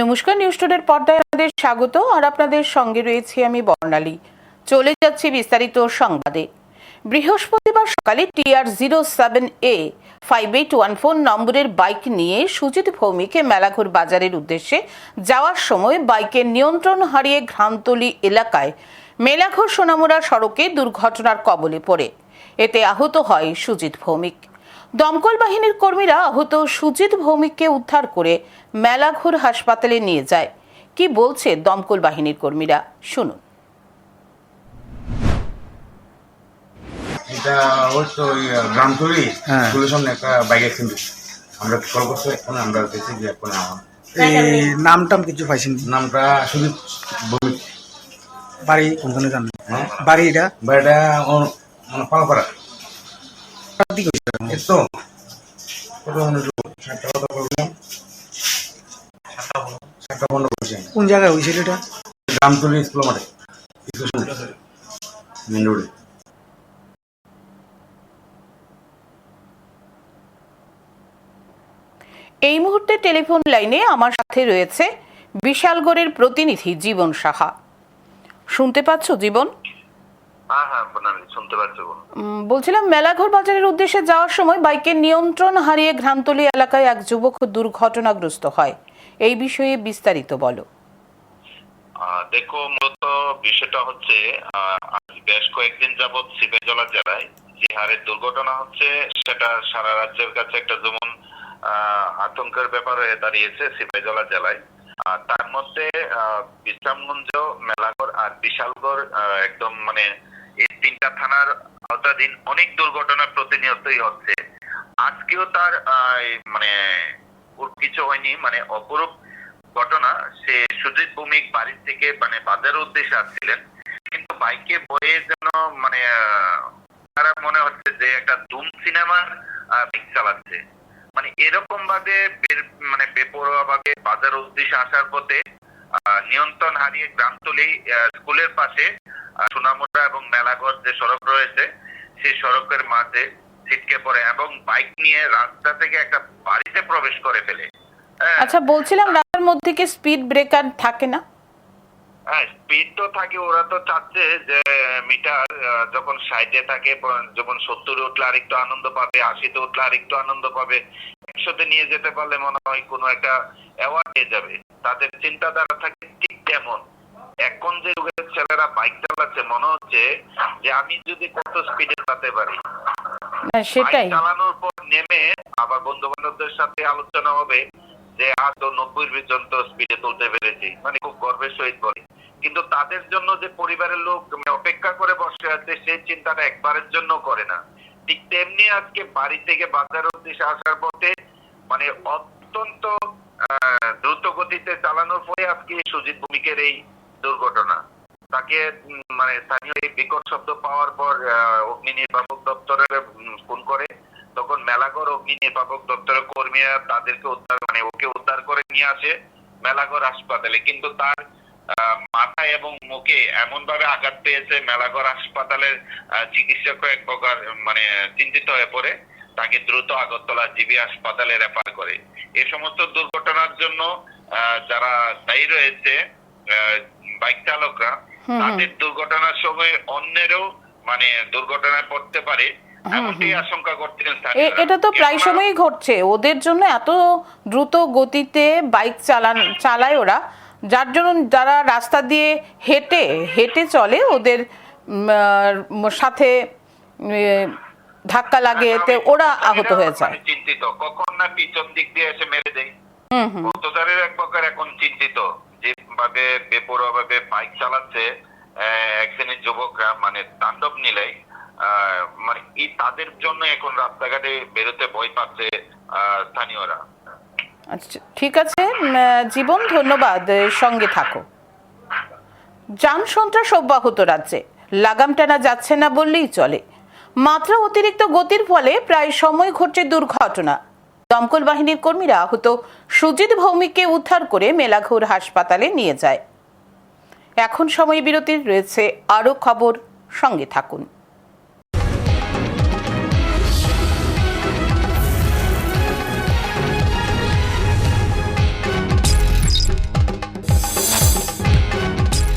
নমস্কার নিউজ টুডের পর্দায় আপনাদের স্বাগত, আর আপনাদের সঙ্গে রয়েছি আমি বর্ণালী। চলে যাচ্ছি বিস্তারিত সংবাদে। বৃহস্পতিবার সকালে TR zero seven A five eight one four নম্বরের বাইক নিয়ে সুজিত ভৌমিকে মেলাঘর বাজারের উদ্দেশ্যে যাওয়ার সময় বাইকের নিয়ন্ত্রণ হারিয়ে ঘ্রামতলি এলাকায় মেলাঘর সোনামুড়া সড়কে দুর্ঘটনার কবলে পড়ে। এতে আহত হয় সুজিত ভৌমিক। দমকল বাহিনীর কর্মীরা আহত সুজিত ভৌমিককে উদ্ধার করে মেলাঘর হাসপাতালে নিয়ে যায়। কি বলছে দমকল বাহিনীর কর্মীরা? শুনুন। এটা হ্যাঁ। স্কুলের সামনে একটা বাইক অ্যাক্সিডেন্ট আমরা কল করছি এখন আমরা দেখছি যে এখন এই নাম টাম কিছু পাইছেন নামটা সুদীপ বাড়ি কোনখানে জানেন? হ্যাঁ। বাড়ি এটা? বাড়িটা মানে পালপাড়া। দিকে এই তো কত সাতটা কথা বললাম সাতটা পনেরো বলছি কোন জায়গায় হয়েছিল এটা? গ্রামতলি স্কুল মাঠে মেন রোডে এই মুহূর্তে টেলিফোন লাইনে আমার সাথে রয়েছে বিশালগড়ের প্রতিনিধি জীবন সাহা। শুনতে পাচ্ছ জীবন? বলছিলাম মেলাঘর বাজারের উদ্দেশ্যে যাওয়ার সময় বাইকের নিয়ন্ত্রণ হারিয়ে ঘ্রামতলী এলাকায় এক যুবক দুর্ঘটনাগ্রস্ত হয়। এই বিষয়ে বিস্তারিত বলো। দেখো মূলত বিষয়টা হচ্ছে বেশ কয়েকদিন যাবৎ সিপাহীজলা জেলায় যে হারে দুর্ঘটনা হচ্ছে সেটা সারা রাজ্যের কাছে একটা যেমন আতঙ্কের ব্যাপার হয়ে দাঁড়িয়েছে সিপাহীজলা জেলায়। আর তার মধ্যে বিশ্রামগঞ্জ মেলাঘর আর বিশালগড় একদম মানে থানার আওতাধীন অনেক দুর্ঘটনা প্রতিনিয়তই হচ্ছে। আজকেও তার মানে কিছু হয়নি মানে অপরূপ ঘটনা। সে সুজিত ভৌমিক বাড়ির থেকে মানে বাজারের উদ্দেশ্যে আসছিলেন। কিন্তু বাইকে বয়ে যেন মানে তারা মনে হচ্ছে যে একটা ধুম সিনেমার বাইক চালাচ্ছে। মানে এরকম ভাবে মানে বেপরোয়া ভাবে বাজার উদ্দেশ্যে আসার পথে নিয়ন্ত্রণ হারিয়ে গ্রামতলি স্কুলের পাশে সোনামুড়া এবং মেলাঘর যে সড়ক রয়েছে সেই সড়কের মাঝে ছিটকে পড়ে এবং বাইক নিয়ে রাস্তা থেকে একটা বাড়িতে প্রবেশ করে ফেলে। হ্যাঁ। আচ্ছা বলছিলাম রাস্তার মধ্যে কি স্পিড ব্রেকার থাকে না? হ্যাঁ স্পিড তো থাকে ওরা তো চাচ্ছে যে মিটার যখন ষাটে থাকে যখন সত্তরে উঠলে আরেকটু আনন্দ পাবে আশিতে উঠলে আরেকটু আনন্দ পাবে একশোতে নিয়ে যেতে পারলে মনে হয় কোনো একটা অ্যাওয়ার্ড পেয়ে যাবে। তাদের চিন্তাধারা থাকে ঠিক তেমন। এখন যে ছেলেরা বাইক চালাচ্ছে মনে হচ্ছে যে আমি যদি কত স্পিডে চালাতে পারি। হ্যাঁ, সেটাই। চালানোর পর নেমে আবার বন্ধু বান্ধবদের সাথে আলোচনা হবে যে আজ তো নব্বই পর্যন্ত স্পিডে তুলতে পেরেছি। মানে খুব গর্বের সহিত বলে। কিন্তু তাদের জন্য যে পরিবারের লোক মানে অপেক্ষা করে বসে আছে সেই চিন্তাটা একবারের জন্য করে না। ঠিক তেমনি আজকে বাড়ি থেকে বাজার উদ্দেশ্যে আসার পথে মানে অত্যন্ত আহ, দ্রুত গতিতে চালানোর পরে আজকে সুজিত ভূমিকের এই দুর্ঘটনা। তাকে মানে স্থানীয় এই বিকট শব্দ পাওয়ার পর অগ্নি নির্বাপক দপ্তরে ফোন করে। তখন মেলাঘর অগ্নি নির্বাপক দপ্তরের কর্মীরা তাদেরকে উদ্ধার মানে ওকে উদ্ধার করে নিয়ে আসে মেলাঘর হাসপাতালে। কিন্তু তার মাথায় এবং মুখে এমন ভাবে আঘাত পেয়েছে মেলাঘর হাসপাতালের চিকিৎসক এক প্রকার মানে চিন্তিত হয়ে পড়ে। তাকে দ্রুত আগরতলা জিবি হাসপাতালে রেফার করে। এ সমস্ত দুর্ঘটনার জন্য যারা দায়ী রয়েছে বাইক চালকরা। তাদের দুর্ঘটনার সময় অন্যেরও মানে দুর্ঘটনায় পড়তে পারে আশঙ্কা এটা তো প্রায় সময়ই ঘটছে। ওদের জন্য এত দ্রুত গতিতে বাইক চালান চালায় ওরা যার জন্য যারা রাস্তা দিয়ে হেঁটে হেঁটে চলে ওদের সাথে ধাক্কা লাগে এতে ওরা আহত হয়ে যায়। চিন্তিত। কখন না পিছন দিক দিয়ে এসে মেরে দেয়। হুম হুম। পথচারীর এক প্রকার এখন চিন্তিত। যেভাবে বেপরোয়া ভাবে বাইক চালাচ্ছে এক শ্রেণির যুবকরা মানে তাণ্ডব নিলে মানে এই তাদের জন্য এখন রাস্তাঘাটে বেরোতে ভয় পাচ্ছে স্থানীয়রা। আচ্ছা ঠিক আছে জীবন ধন্যবাদ সঙ্গে থাকো। যান সন্ত্রাস অব্যাহত রাজ্যে লাগাম টানা যাচ্ছে না বললেই চলে। মাত্রা অতিরিক্ত গতির ফলে প্রায় সময় ঘটছে দুর্ঘটনা। দমকল বাহিনীর কর্মীরা আহত সুজিত ভৌমিককে উদ্ধার করে মেলাঘোর হাসপাতালে নিয়ে যায়। এখন সময় বিরতির, রয়েছে আরও খবর, সঙ্গে থাকুন।